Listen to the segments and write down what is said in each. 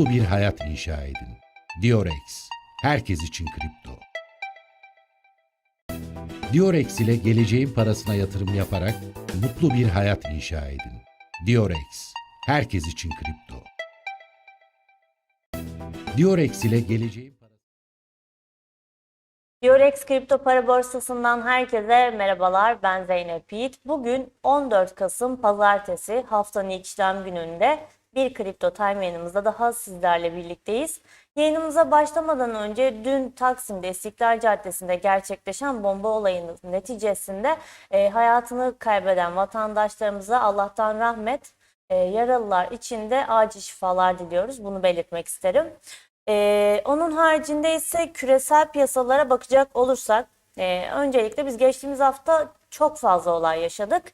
mutlu bir hayat inşa edin. Diorex, herkes için kripto. Diorex ile geleceğin parasına yatırım yaparak mutlu bir hayat inşa edin. Diorex, herkes için kripto. Diorex ile geleceğin Eurex Kripto Para Borsası'ndan herkese merhabalar. Ben Zeynep Yiğit. Bugün 14 Kasım Pazartesi haftanın ilk işlem gününde bir Kripto Time yayınımızda daha sizlerle birlikteyiz. Yayınımıza başlamadan önce dün Taksim'de İstiklal Caddesi'nde gerçekleşen bomba olayının neticesinde e, hayatını kaybeden vatandaşlarımıza Allah'tan rahmet, e, yaralılar için de acil şifalar diliyoruz. Bunu belirtmek isterim. Ee, onun haricinde ise küresel piyasalara bakacak olursak e, öncelikle biz geçtiğimiz hafta çok fazla olay yaşadık.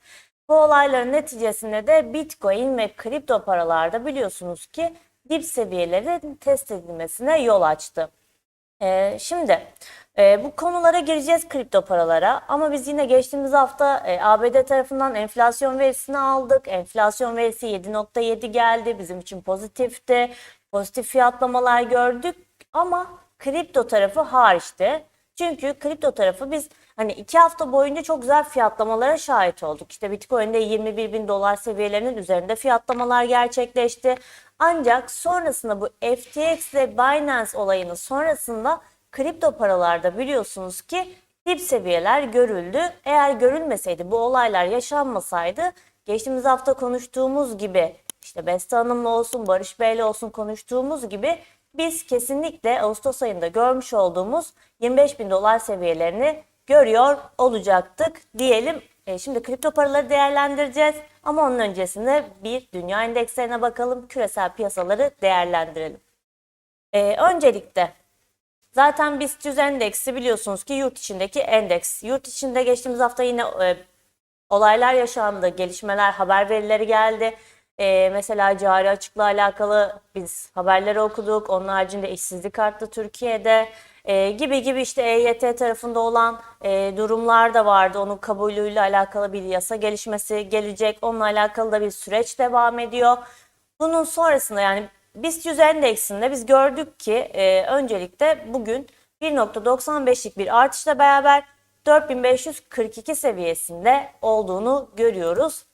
Bu olayların neticesinde de Bitcoin ve kripto paralarda biliyorsunuz ki dip seviyelerin test edilmesine yol açtı. Ee, şimdi e, bu konulara gireceğiz kripto paralara ama biz yine geçtiğimiz hafta e, ABD tarafından enflasyon verisini aldık. Enflasyon verisi 7.7 geldi bizim için pozitifti. Pozitif fiyatlamalar gördük ama kripto tarafı hariçti. Çünkü kripto tarafı biz hani iki hafta boyunca çok güzel fiyatlamalara şahit olduk. İşte Bitcoin'de 21 bin dolar seviyelerinin üzerinde fiyatlamalar gerçekleşti. Ancak sonrasında bu FTX ile Binance olayının sonrasında kripto paralarda biliyorsunuz ki dip seviyeler görüldü. Eğer görülmeseydi bu olaylar yaşanmasaydı geçtiğimiz hafta konuştuğumuz gibi işte Beste Hanım'la olsun Barış Bey'le olsun konuştuğumuz gibi biz kesinlikle Ağustos ayında görmüş olduğumuz 25 bin dolar seviyelerini görüyor olacaktık diyelim. E, şimdi kripto paraları değerlendireceğiz ama onun öncesinde bir dünya endekslerine bakalım, küresel piyasaları değerlendirelim. E, öncelikle zaten BIST 100 endeksi biliyorsunuz ki yurt içindeki endeks. Yurt içinde geçtiğimiz hafta yine e, olaylar yaşandı, gelişmeler, haber verileri geldi. Ee, mesela cari açıkla alakalı biz haberleri okuduk. Onun haricinde işsizlik arttı Türkiye'de Ee, gibi gibi işte EYT tarafında olan e, durumlar da vardı. Onun kabulüyle alakalı bir yasa gelişmesi gelecek. Onunla alakalı da bir süreç devam ediyor. Bunun sonrasında yani BIST 100 endeksinde biz gördük ki e, öncelikle bugün 1.95'lik bir artışla beraber 4542 seviyesinde olduğunu görüyoruz.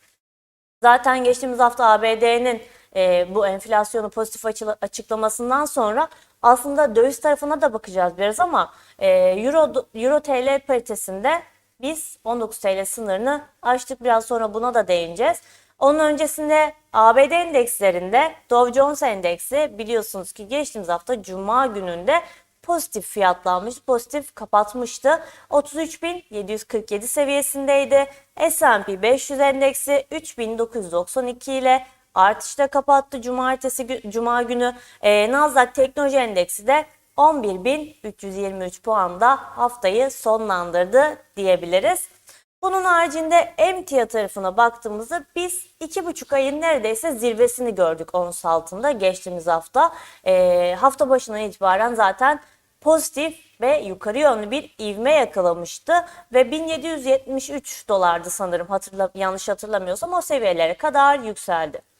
Zaten geçtiğimiz hafta ABD'nin e, bu enflasyonu pozitif açı- açıklamasından sonra aslında döviz tarafına da bakacağız biraz ama e, Euro, Euro TL paritesinde biz 19 TL sınırını aştık. Biraz sonra buna da değineceğiz. Onun öncesinde ABD endekslerinde Dow Jones endeksi biliyorsunuz ki geçtiğimiz hafta Cuma gününde pozitif fiyatlanmış, pozitif kapatmıştı. 33.747 seviyesindeydi. S&P 500 endeksi 3.992 ile artışta kapattı cumartesi cuma günü. Ee, Nasdaq Teknoloji Endeksi de 11.323 puanda haftayı sonlandırdı diyebiliriz. Bunun haricinde emtia tarafına baktığımızda biz iki buçuk ayın neredeyse zirvesini gördük ons altında geçtiğimiz hafta. Ee, hafta başından itibaren zaten pozitif ve yukarı yönlü bir ivme yakalamıştı ve 1773 dolardı sanırım hatırla, yanlış hatırlamıyorsam o seviyelere kadar yükseldi.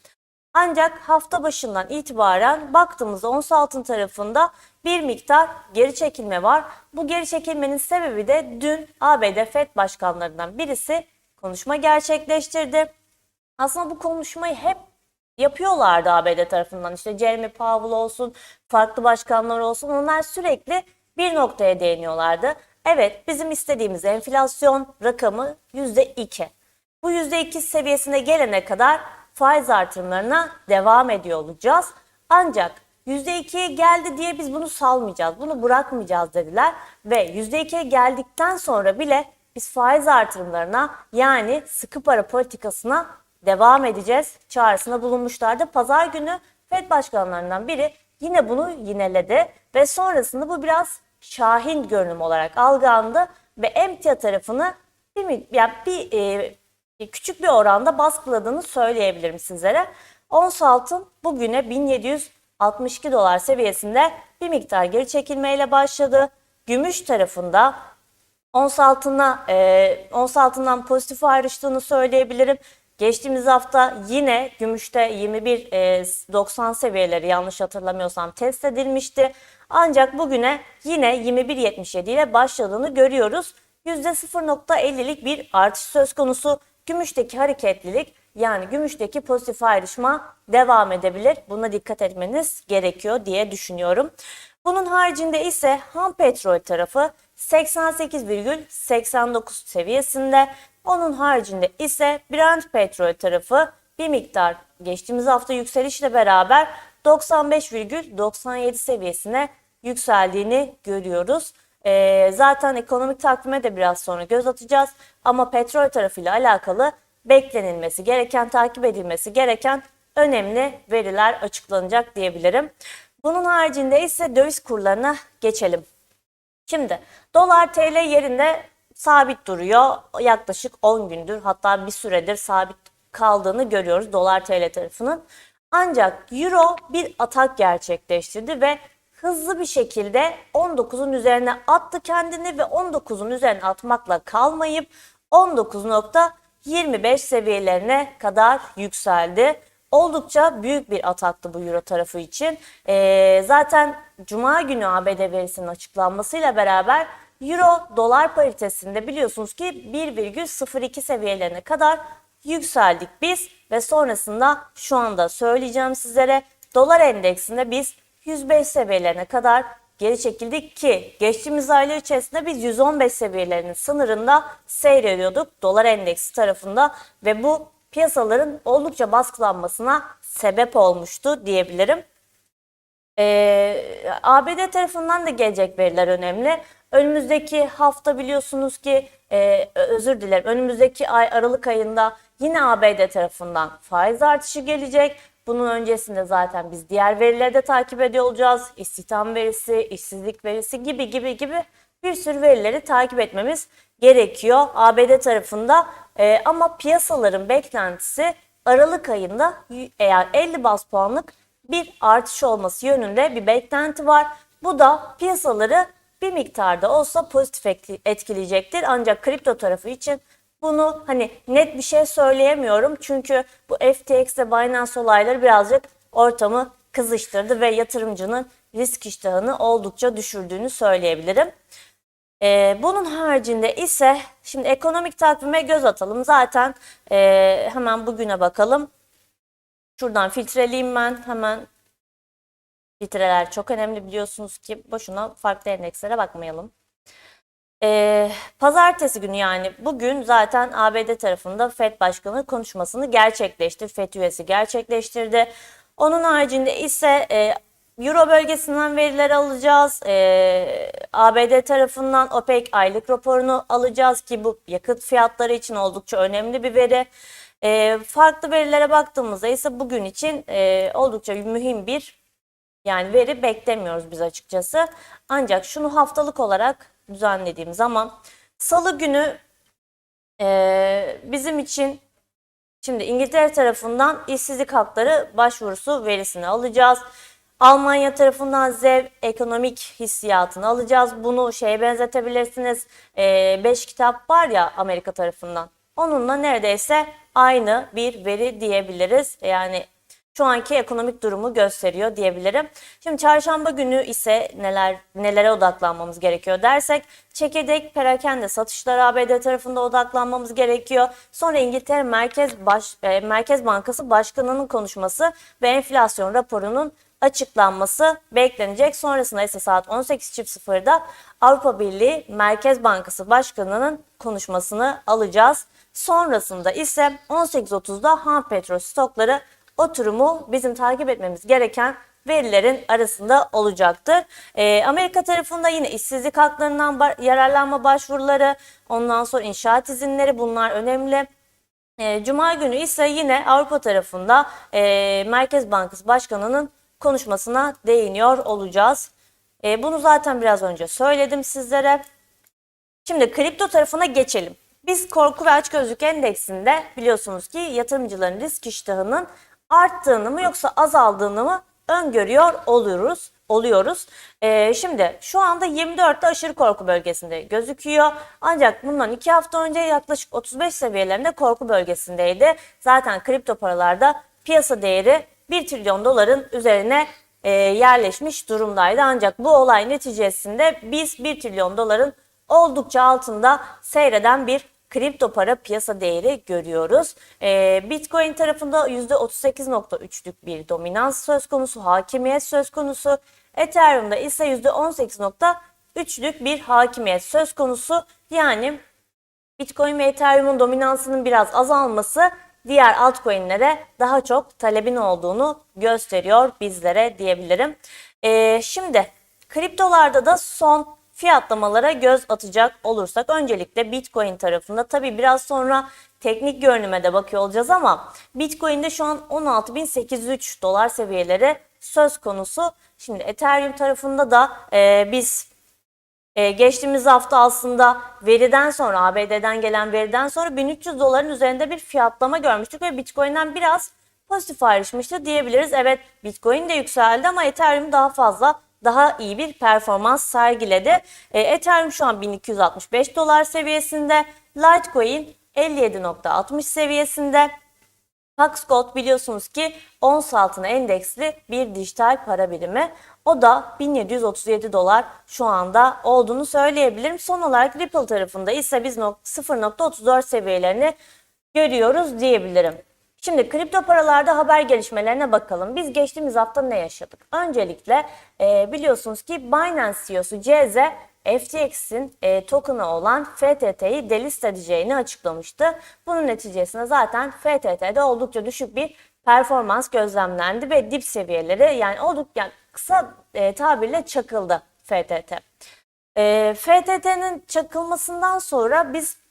Ancak hafta başından itibaren baktığımızda ons altın tarafında bir miktar geri çekilme var. Bu geri çekilmenin sebebi de dün ABD Fed başkanlarından birisi konuşma gerçekleştirdi. Aslında bu konuşmayı hep yapıyorlardı ABD tarafından. İşte Jeremy Powell olsun, farklı başkanlar olsun onlar sürekli bir noktaya değiniyorlardı. Evet bizim istediğimiz enflasyon rakamı %2. Bu %2 seviyesine gelene kadar faiz artırımlarına devam ediyor olacağız. Ancak %2'ye geldi diye biz bunu salmayacağız, bunu bırakmayacağız dediler. Ve %2'ye geldikten sonra bile biz faiz artırımlarına yani sıkı para politikasına devam edeceğiz çağrısında bulunmuşlardı. Pazar günü Fed başkanlarından biri yine bunu yineledi ve sonrasında bu biraz şahin görünüm olarak algılandı ve emtia tarafını bir, mi- yani bir e, küçük bir oranda baskıladığını söyleyebilirim sizlere. Ons altın bugüne 1762 dolar seviyesinde bir miktar geri çekilmeyle başladı. Gümüş tarafında ons altına e, ons altından pozitif ayrıştığını söyleyebilirim. Geçtiğimiz hafta yine gümüşte 21.90 seviyeleri yanlış hatırlamıyorsam test edilmişti. Ancak bugüne yine 21.77 ile başladığını görüyoruz. %0.50'lik bir artış söz konusu. Gümüşteki hareketlilik yani gümüşteki pozitif ayrışma devam edebilir. Buna dikkat etmeniz gerekiyor diye düşünüyorum. Bunun haricinde ise ham petrol tarafı 88,89 seviyesinde. Onun haricinde ise Brent petrol tarafı bir miktar geçtiğimiz hafta yükselişle beraber 95,97 seviyesine yükseldiğini görüyoruz. Ee, zaten ekonomik takvime de biraz sonra göz atacağız. Ama petrol tarafıyla alakalı beklenilmesi gereken, takip edilmesi gereken önemli veriler açıklanacak diyebilirim. Bunun haricinde ise döviz kurlarına geçelim. Şimdi dolar TL yerinde sabit duruyor. Yaklaşık 10 gündür hatta bir süredir sabit kaldığını görüyoruz dolar TL tarafının. Ancak euro bir atak gerçekleştirdi ve hızlı bir şekilde 19'un üzerine attı kendini ve 19'un üzerine atmakla kalmayıp 19.25 seviyelerine kadar yükseldi. Oldukça büyük bir ataktı bu euro tarafı için. Ee, zaten Cuma günü ABD verisinin açıklanmasıyla beraber euro dolar paritesinde biliyorsunuz ki 1,02 seviyelerine kadar yükseldik biz ve sonrasında şu anda söyleyeceğim sizlere dolar endeksinde biz 105 seviyelerine kadar geri çekildik ki geçtiğimiz aylar içerisinde biz 115 seviyelerinin sınırında seyrediyorduk dolar endeksi tarafında ve bu piyasaların oldukça baskılanmasına sebep olmuştu diyebilirim. Ee, ABD tarafından da gelecek veriler önemli. Önümüzdeki hafta biliyorsunuz ki e, özür dilerim önümüzdeki ay Aralık ayında yine ABD tarafından faiz artışı gelecek. Bunun öncesinde zaten biz diğer verileri de takip ediyor olacağız. İstihdam verisi, işsizlik verisi gibi gibi gibi bir sürü verileri takip etmemiz gerekiyor ABD tarafında. Ee, ama piyasaların beklentisi Aralık ayında eğer 50 bas puanlık bir artış olması yönünde bir beklenti var. Bu da piyasaları bir miktarda olsa pozitif etkileyecektir. Ancak kripto tarafı için bunu hani net bir şey söyleyemiyorum. Çünkü bu FTX ve Binance olayları birazcık ortamı kızıştırdı ve yatırımcının risk iştahını oldukça düşürdüğünü söyleyebilirim. Ee, bunun haricinde ise şimdi ekonomik takvime göz atalım. Zaten e, hemen bugüne bakalım. Şuradan filtreleyeyim ben hemen. Filtreler çok önemli biliyorsunuz ki boşuna farklı endekslere bakmayalım. Ee, pazartesi günü yani bugün zaten ABD tarafında FED Başkanı konuşmasını gerçekleştirdi. FED üyesi gerçekleştirdi. Onun haricinde ise e, Euro bölgesinden veriler alacağız. E, ABD tarafından OPEC aylık raporunu alacağız ki bu yakıt fiyatları için oldukça önemli bir veri. E, farklı verilere baktığımızda ise bugün için e, oldukça mühim bir yani veri beklemiyoruz biz açıkçası. Ancak şunu haftalık olarak düzenlediğim zaman salı günü e, bizim için şimdi İngiltere tarafından işsizlik hakları başvurusu verisini alacağız. Almanya tarafından ZEV ekonomik hissiyatını alacağız. Bunu şeye benzetebilirsiniz. 5 e, kitap var ya Amerika tarafından. Onunla neredeyse aynı bir veri diyebiliriz. Yani şu anki ekonomik durumu gösteriyor diyebilirim. Şimdi çarşamba günü ise neler nelere odaklanmamız gerekiyor dersek çekirdek perakende satışlar ABD tarafında odaklanmamız gerekiyor. Sonra İngiltere Merkez Baş, e, Merkez Bankası Başkanı'nın konuşması ve enflasyon raporunun açıklanması beklenecek. Sonrasında ise saat 18.00'da Avrupa Birliği Merkez Bankası Başkanı'nın konuşmasını alacağız. Sonrasında ise 18.30'da ham petrol stokları oturumu bizim takip etmemiz gereken verilerin arasında olacaktır. E, Amerika tarafında yine işsizlik haklarından yararlanma başvuruları, ondan sonra inşaat izinleri bunlar önemli. E, Cuma günü ise yine Avrupa tarafında e, Merkez Bankası Başkanı'nın konuşmasına değiniyor olacağız. E, bunu zaten biraz önce söyledim sizlere. Şimdi kripto tarafına geçelim. Biz korku ve açgözlük endeksinde biliyorsunuz ki yatırımcıların risk iştahının arttığını mı yoksa azaldığını mı öngörüyor oluyoruz. oluyoruz. Ee, şimdi şu anda 24'te aşırı korku bölgesinde gözüküyor. Ancak bundan 2 hafta önce yaklaşık 35 seviyelerinde korku bölgesindeydi. Zaten kripto paralarda piyasa değeri 1 trilyon doların üzerine e, yerleşmiş durumdaydı. Ancak bu olay neticesinde biz 1 trilyon doların oldukça altında seyreden bir kripto para piyasa değeri görüyoruz. Ee, Bitcoin tarafında %38.3'lük bir dominans söz konusu, hakimiyet söz konusu. Ethereum'da ise %18.3'lük bir hakimiyet söz konusu. Yani Bitcoin ve Ethereum'un dominansının biraz azalması diğer altcoin'lere daha çok talebin olduğunu gösteriyor bizlere diyebilirim. Ee, şimdi kriptolarda da son fiyatlamalara göz atacak olursak öncelikle Bitcoin tarafında tabi biraz sonra teknik görünüme de bakıyor olacağız ama Bitcoin'de şu an 16.803 dolar seviyeleri söz konusu. Şimdi Ethereum tarafında da e, biz ee, geçtiğimiz hafta aslında veriden sonra ABD'den gelen veriden sonra 1300 doların üzerinde bir fiyatlama görmüştük ve Bitcoin'den biraz pozitif ayrışmıştı diyebiliriz. Evet Bitcoin de yükseldi ama Ethereum daha fazla daha iyi bir performans sergiledi. Ee, Ethereum şu an 1265 dolar seviyesinde, Litecoin 57.60 seviyesinde. Paxgold biliyorsunuz ki ons altına endeksli bir dijital para birimi. O da 1737 dolar şu anda olduğunu söyleyebilirim. Son olarak Ripple tarafında ise biz 0.34 seviyelerini görüyoruz diyebilirim. Şimdi kripto paralarda haber gelişmelerine bakalım. Biz geçtiğimiz hafta ne yaşadık? Öncelikle e, biliyorsunuz ki Binance CEO'su CZ FTX'in e, token'ı olan FTT'yi delist edeceğini açıklamıştı. Bunun neticesinde zaten FTT'de oldukça düşük bir performans gözlemlendi ve dip seviyeleri yani oldukça yani kısa e, tabirle çakıldı FTT. E, FTT'nin çakılmasından sonra biz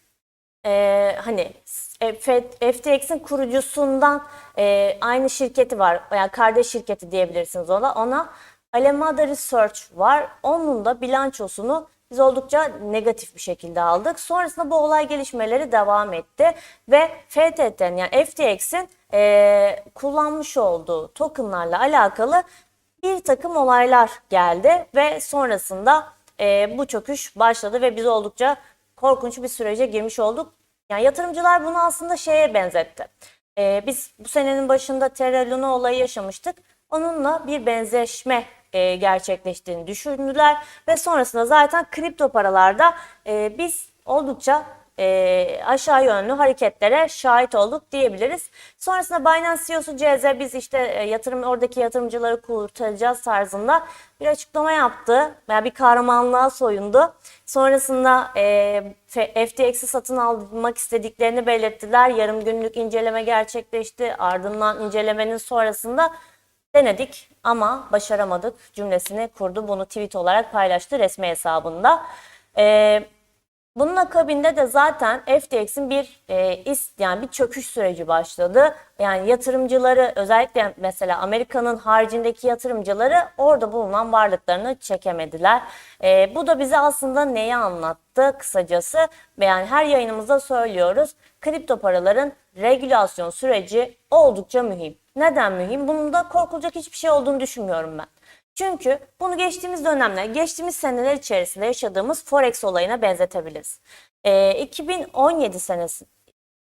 hani e, F- FTX'in kurucusundan e, aynı şirketi var veya kardeş şirketi diyebilirsiniz ona. Ona Alameda Research var. Onun da bilançosunu biz oldukça negatif bir şekilde aldık. Sonrasında bu olay gelişmeleri devam etti ve FTT'nin yani FTX'in e, kullanmış olduğu tokenlarla alakalı bir takım olaylar geldi ve sonrasında e, bu çöküş başladı ve biz oldukça korkunç bir sürece girmiş olduk. Yani yatırımcılar bunu aslında şeye benzetti. E, biz bu senenin başında Terra Luna olayı yaşamıştık. Onunla bir benzeşme e, gerçekleştiğini düşündüler ve sonrasında zaten kripto paralarda e, biz oldukça e, aşağı yönlü hareketlere şahit olduk diyebiliriz. Sonrasında Binance CEO'su CZ biz işte e, yatırım oradaki yatırımcıları kurtaracağız tarzında bir açıklama yaptı. Yani bir kahramanlığa soyundu. Sonrasında e, FTX'i satın almak istediklerini belirttiler. Yarım günlük inceleme gerçekleşti. Ardından incelemenin sonrasında denedik ama başaramadık cümlesini kurdu. Bunu tweet olarak paylaştı resmi hesabında. E, bunun akabinde de zaten FTX'in bir e, ist yani bir çöküş süreci başladı. Yani yatırımcıları özellikle mesela Amerika'nın haricindeki yatırımcıları orada bulunan varlıklarını çekemediler. E, bu da bize aslında neyi anlattı kısacası? Yani her yayınımızda söylüyoruz. Kripto paraların regülasyon süreci oldukça mühim. Neden mühim? Bunun da korkulacak hiçbir şey olduğunu düşünmüyorum ben. Çünkü bunu geçtiğimiz dönemler, geçtiğimiz seneler içerisinde yaşadığımız Forex olayına benzetebiliriz. Ee, 2017 senesi,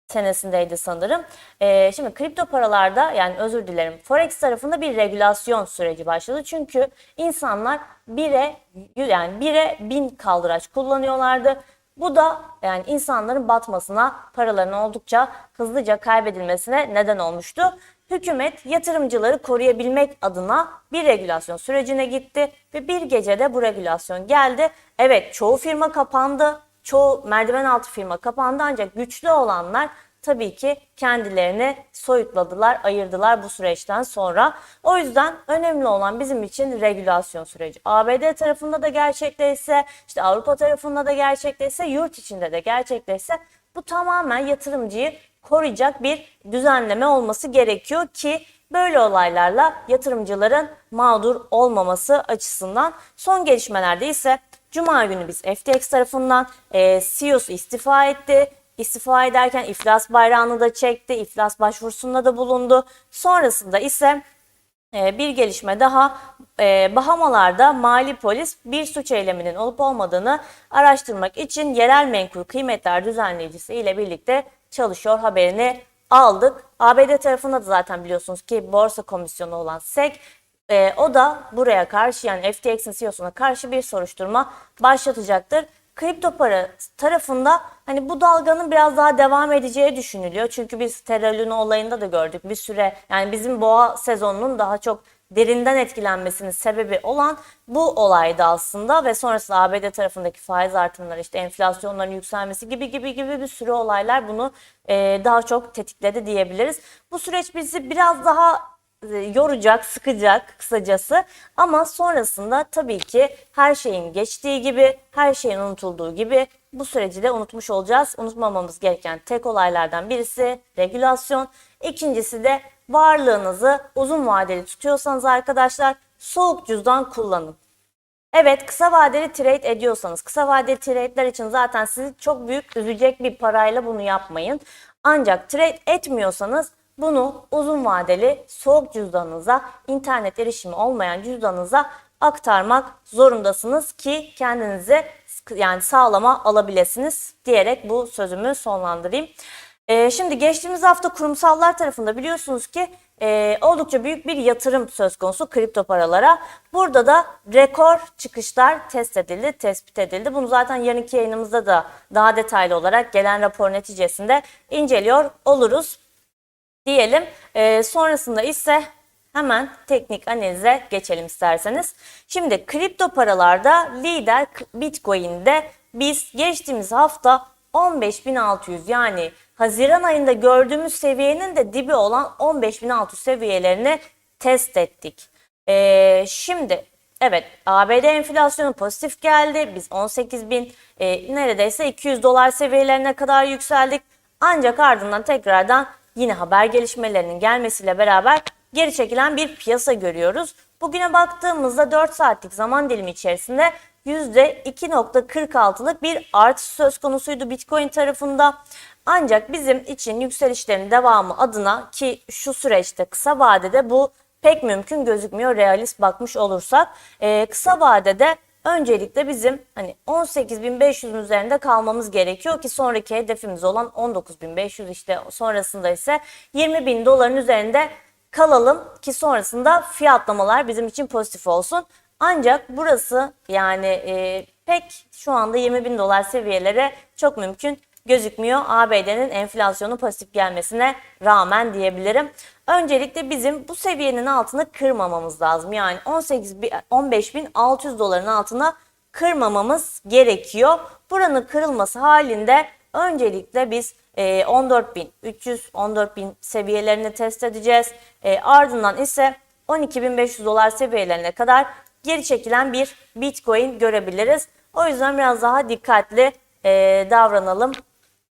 senesindeydi sanırım. Ee, şimdi kripto paralarda yani özür dilerim Forex tarafında bir regülasyon süreci başladı. Çünkü insanlar bire yani bire bin kaldıraç kullanıyorlardı. Bu da yani insanların batmasına, paralarının oldukça hızlıca kaybedilmesine neden olmuştu. Hükümet yatırımcıları koruyabilmek adına bir regülasyon sürecine gitti ve bir gecede bu regülasyon geldi. Evet çoğu firma kapandı, çoğu merdiven altı firma kapandı ancak güçlü olanlar tabii ki kendilerini soyutladılar, ayırdılar bu süreçten sonra. O yüzden önemli olan bizim için regülasyon süreci. ABD tarafında da gerçekleşse, işte Avrupa tarafında da gerçekleşse, yurt içinde de gerçekleşse bu tamamen yatırımcıyı koruyacak bir düzenleme olması gerekiyor ki böyle olaylarla yatırımcıların mağdur olmaması açısından son gelişmelerde ise Cuma günü biz FTX tarafından e, CEO'su istifa etti. İstifa ederken iflas bayrağını da çekti. İflas başvurusunda da bulundu. Sonrasında ise Ee, bir gelişme daha Ee, Bahamalarda mali polis bir suç eyleminin olup olmadığını araştırmak için yerel menkul kıymetler düzenleyicisi ile birlikte çalışıyor haberini aldık. ABD tarafında da zaten biliyorsunuz ki borsa komisyonu olan SEC e, o da buraya karşı yani FTX'in CEO'suna karşı bir soruşturma başlatacaktır. Kripto para tarafında hani bu dalganın biraz daha devam edeceği düşünülüyor. Çünkü biz Terra Luna olayında da gördük bir süre yani bizim boğa sezonunun daha çok derinden etkilenmesinin sebebi olan bu olaydı aslında ve sonrasında ABD tarafındaki faiz artımları işte enflasyonların yükselmesi gibi gibi gibi bir sürü olaylar bunu e, daha çok tetikledi diyebiliriz. Bu süreç bizi biraz daha e, yoracak, sıkacak kısacası. Ama sonrasında tabii ki her şeyin geçtiği gibi, her şeyin unutulduğu gibi bu süreci de unutmuş olacağız. Unutmamamız gereken tek olaylardan birisi regülasyon. İkincisi de varlığınızı uzun vadeli tutuyorsanız arkadaşlar soğuk cüzdan kullanın. Evet kısa vadeli trade ediyorsanız kısa vadeli trade'ler için zaten sizi çok büyük üzecek bir parayla bunu yapmayın. Ancak trade etmiyorsanız bunu uzun vadeli soğuk cüzdanınıza, internet erişimi olmayan cüzdanınıza aktarmak zorundasınız ki kendinizi yani sağlama alabilirsiniz diyerek bu sözümü sonlandırayım. Ee, şimdi geçtiğimiz hafta kurumsallar tarafında biliyorsunuz ki e, oldukça büyük bir yatırım söz konusu kripto paralara. Burada da rekor çıkışlar test edildi, tespit edildi. Bunu zaten yarınki yayınımızda da daha detaylı olarak gelen rapor neticesinde inceliyor oluruz diyelim. Ee, sonrasında ise hemen teknik analize geçelim isterseniz. Şimdi kripto paralarda lider Bitcoin'de biz geçtiğimiz hafta 15.600 yani Haziran ayında gördüğümüz seviyenin de dibi olan 15.600 seviyelerini test ettik. Ee, şimdi evet ABD enflasyonu pozitif geldi. Biz 18.000 e, neredeyse 200 dolar seviyelerine kadar yükseldik. Ancak ardından tekrardan yine haber gelişmelerinin gelmesiyle beraber geri çekilen bir piyasa görüyoruz. Bugüne baktığımızda 4 saatlik zaman dilimi içerisinde %2.46'lık bir artış söz konusuydu Bitcoin tarafında. Ancak bizim için yükselişlerin devamı adına ki şu süreçte kısa vadede bu pek mümkün gözükmüyor realist bakmış olursak. Ee, kısa vadede öncelikle bizim hani 18.500'ün üzerinde kalmamız gerekiyor ki sonraki hedefimiz olan 19.500 işte sonrasında ise 20.000 doların üzerinde kalalım ki sonrasında fiyatlamalar bizim için pozitif olsun. Ancak burası yani e, pek şu anda 20 bin dolar seviyelere çok mümkün gözükmüyor. ABD'nin enflasyonu pozitif gelmesine rağmen diyebilirim. Öncelikle bizim bu seviyenin altını kırmamamız lazım. Yani 18 15.600 doların altına kırmamamız gerekiyor. Buranın kırılması halinde öncelikle biz 14.300 14.000 seviyelerini test edeceğiz. E, ardından ise 12.500 dolar seviyelerine kadar geri çekilen bir Bitcoin görebiliriz. O yüzden biraz daha dikkatli e, davranalım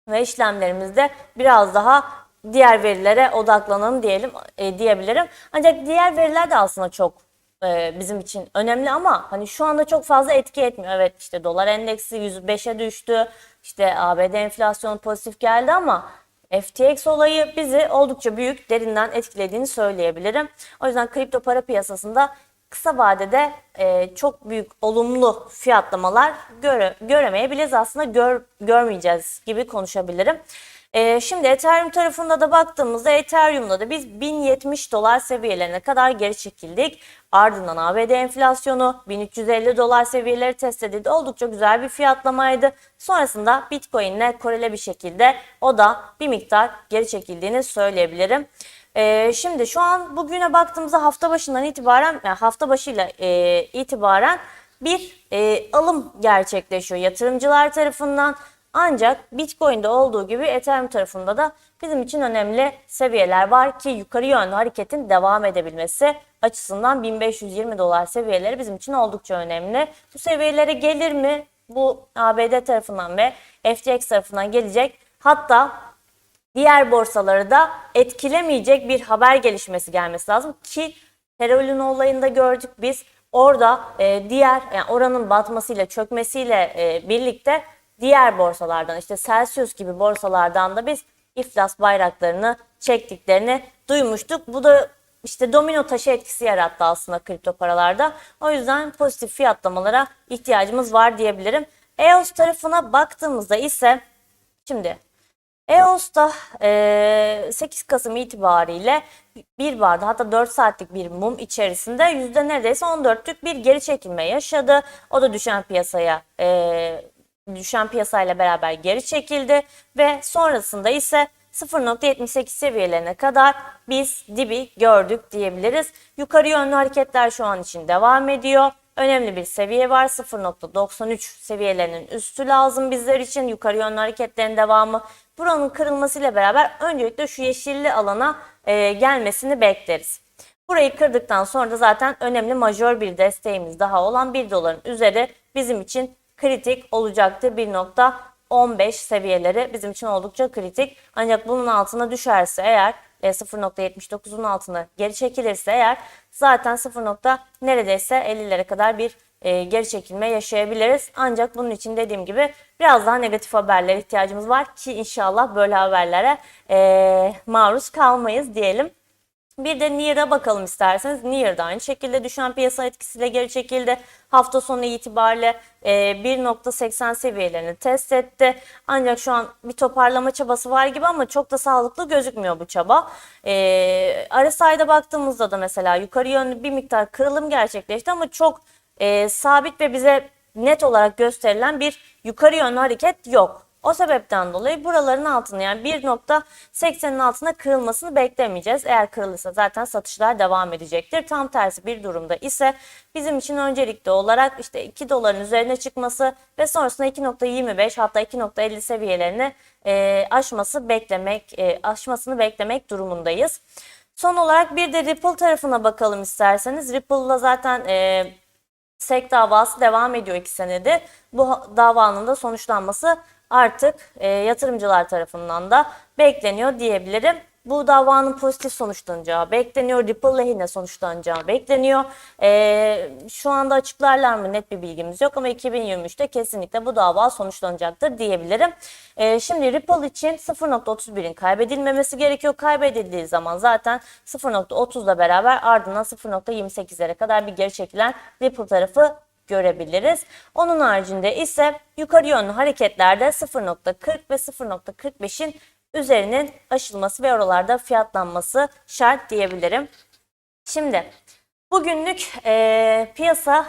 ve işlemlerimizde biraz daha diğer verilere odaklanalım diyelim e, diyebilirim. Ancak diğer veriler de aslında çok e, bizim için önemli ama hani şu anda çok fazla etki etmiyor. Evet işte dolar endeksi 105'e düştü. İşte ABD enflasyonu pozitif geldi ama FTX olayı bizi oldukça büyük derinden etkilediğini söyleyebilirim. O yüzden kripto para piyasasında kısa vadede e, çok büyük olumlu fiyatlamalar göre, göremeyebiliriz aslında gör, görmeyeceğiz gibi konuşabilirim. E, şimdi Ethereum tarafında da baktığımızda Ethereum'da da biz 1070 dolar seviyelerine kadar geri çekildik. Ardından ABD enflasyonu 1350 dolar seviyeleri test edildi. Oldukça güzel bir fiyatlamaydı. Sonrasında Bitcoin ile korele bir şekilde o da bir miktar geri çekildiğini söyleyebilirim. Ee, şimdi şu an bugüne baktığımızda hafta başından itibaren yani hafta başıyla e, itibaren bir e, alım gerçekleşiyor yatırımcılar tarafından. Ancak Bitcoin'de olduğu gibi Ethereum tarafında da bizim için önemli seviyeler var ki yukarı yönlü hareketin devam edebilmesi açısından 1520 dolar seviyeleri bizim için oldukça önemli. Bu seviyelere gelir mi? Bu ABD tarafından ve FTX tarafından gelecek. Hatta diğer borsaları da etkilemeyecek bir haber gelişmesi gelmesi lazım ki Terolün olayında gördük biz orada e, diğer yani oranın batmasıyla çökmesiyle e, birlikte diğer borsalardan işte Celsius gibi borsalardan da biz iflas bayraklarını çektiklerini duymuştuk. Bu da işte domino taşı etkisi yarattı aslında kripto paralarda. O yüzden pozitif fiyatlamalara ihtiyacımız var diyebilirim. EOS tarafına baktığımızda ise şimdi EOS'ta eee, 8 Kasım itibariyle bir barda hatta 4 saatlik bir mum içerisinde yüzde neredeyse 14'lük bir geri çekilme yaşadı. O da düşen piyasaya eee, düşen piyasayla beraber geri çekildi ve sonrasında ise 0.78 seviyelerine kadar biz dibi gördük diyebiliriz. Yukarı yönlü hareketler şu an için devam ediyor. Önemli bir seviye var. 0.93 seviyelerinin üstü lazım bizler için. Yukarı yönlü hareketlerin devamı. Buranın kırılmasıyla beraber öncelikle şu yeşilli alana e, gelmesini bekleriz. Burayı kırdıktan sonra da zaten önemli majör bir desteğimiz daha olan 1 doların üzeri bizim için kritik olacaktır. 1.15 seviyeleri bizim için oldukça kritik. Ancak bunun altına düşerse eğer e, 0.79'un altına geri çekilirse eğer zaten 0. nokta neredeyse 50'lere kadar bir e, geri çekilme yaşayabiliriz. Ancak bunun için dediğim gibi biraz daha negatif haberlere ihtiyacımız var ki inşallah böyle haberlere e, maruz kalmayız diyelim. Bir de Near'a bakalım isterseniz. Near da aynı şekilde düşen piyasa etkisiyle geri çekildi. Hafta sonu itibariyle e, 1.80 seviyelerini test etti. Ancak şu an bir toparlama çabası var gibi ama çok da sağlıklı gözükmüyor bu çaba. E, RSI'de baktığımızda da mesela yukarı yönlü bir miktar kırılım gerçekleşti ama çok e, sabit ve bize net olarak gösterilen bir yukarı yönlü hareket yok. O sebepten dolayı buraların altına yani 1.80'in altına kırılmasını beklemeyeceğiz. Eğer kırılırsa zaten satışlar devam edecektir. Tam tersi bir durumda ise bizim için öncelikli olarak işte 2 doların üzerine çıkması ve sonrasında 2.25 hatta 2.50 seviyelerini e, aşması beklemek e, aşmasını beklemek durumundayız. Son olarak bir de Ripple tarafına bakalım isterseniz. Ripple'la zaten e, SEC davası devam ediyor iki senedir. Bu davanın da sonuçlanması artık e, yatırımcılar tarafından da bekleniyor diyebilirim. Bu davanın pozitif sonuçlanacağı bekleniyor. Ripple lehine sonuçlanacağı bekleniyor. E, şu anda açıklarlar mı net bir bilgimiz yok ama 2023'te kesinlikle bu dava sonuçlanacaktır diyebilirim. E, şimdi Ripple için 0.31'in kaybedilmemesi gerekiyor. Kaybedildiği zaman zaten 0.30 ile beraber ardından 0.28'lere kadar bir geri çekilen Ripple tarafı görebiliriz. Onun haricinde ise yukarı yönlü hareketlerde 0.40 ve 0.45'in üzerinin aşılması ve oralarda fiyatlanması şart diyebilirim. Şimdi bugünlük e, piyasa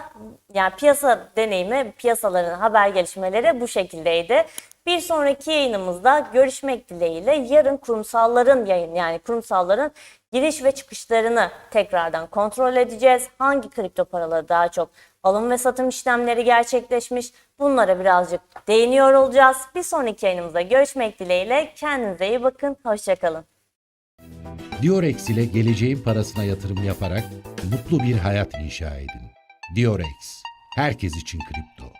yani piyasa deneyimi, piyasaların haber gelişmeleri bu şekildeydi. Bir sonraki yayınımızda görüşmek dileğiyle yarın kurumsalların yayın yani kurumsalların giriş ve çıkışlarını tekrardan kontrol edeceğiz. Hangi kripto paraları daha çok alım ve satım işlemleri gerçekleşmiş bunlara birazcık değiniyor olacağız. Bir sonraki yayınımızda görüşmek dileğiyle kendinize iyi bakın. Hoşçakalın. Diorex ile geleceğin parasına yatırım yaparak mutlu bir hayat inşa edin. Diorex, herkes için kripto.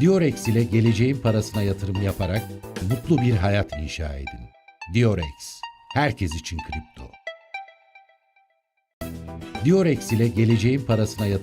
Diorex ile geleceğin parasına yatırım yaparak mutlu bir hayat inşa edin. Diorex, herkes için kripto. Diorex ile geleceğin parasına yatırım